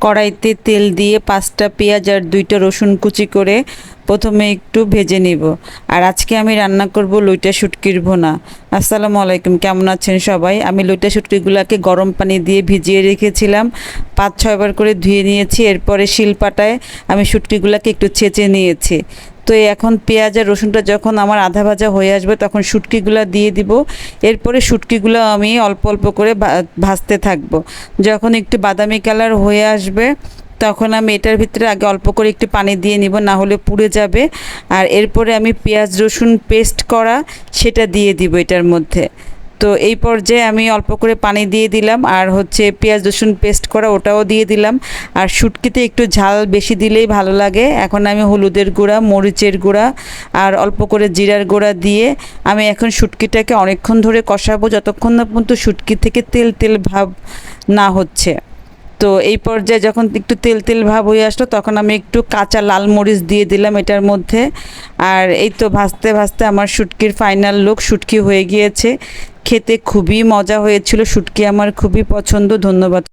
কড়াইতে তেল দিয়ে পাঁচটা পেঁয়াজ আর দুইটা রসুন কুচি করে প্রথমে একটু ভেজে নিব। আর আজকে আমি রান্না করব লইটা শুটকির ভোনা। আসসালামু আলাইকুম, কেমন আছেন সবাই? আমি লইটা শুটকিগুলোকে গরম পানি দিয়ে ভিজিয়ে রেখেছিলাম। পাঁচ ছয়বার করে ধুয়ে নিয়েছি, এরপরে শিলপাটায় আমি শুটকিগুলোকে একটু ছেঁচে নিয়েছি। তো এখন পেঁয়াজ আর রসুনটা যখন আমার আধা ভাজা হয়ে আসবে, তখন শুটকিগুলো দিয়ে দিব। এরপরে শুটকিগুলো আমি অল্প অল্প করে ভাজতে থাকব। যখন একটু বাদামি কালার হয়ে আসবে তখন আমি এটার ভিতরে আগে অল্প করে একটু পানি দিয়ে নিব, না হলে পুড়ে যাবে। আর এরপরে আমি পেঁয়াজ, রসুন পেস্ট করা সেটা দিয়ে দিব এটার মধ্যে। তো এই পর্যায়ে আমি অল্প করে পানি দিয়ে দিলাম, আর হচ্ছে পেঁয়াজ, রসুন পেস্ট করা ওটাও দিয়ে দিলাম। আর শুটকিতে একটু ঝাল বেশি দিলেই ভালো লাগে। এখন আমি হলুদের গুঁড়া, মরিচের গুঁড়া, আর অল্প করে জিরার গুঁড়া দিয়ে আমি এখন শুটকিটাকে অনেকক্ষণ ধরে কষাবো, যতক্ষণ না পর্যন্ত শুটকি থেকে তেল তেল ভাব না হচ্ছে। তো এই পর্যায়ে যখন একটু তেল তেল ভাব হয়ে আসলো, তখন আমি একটু কাঁচা লাল মরিচ দিয়ে দিলাম এটার মধ্যে। আর এই তো ভাজতে ভাজতে আমার শুটকির ফাইনাল লুক শুটকি হয়ে গিয়েছে। খেতে খুবই মজা হয়েছিল, শুটকি আমার খুবই পছন্দ, ধন্যবাদ।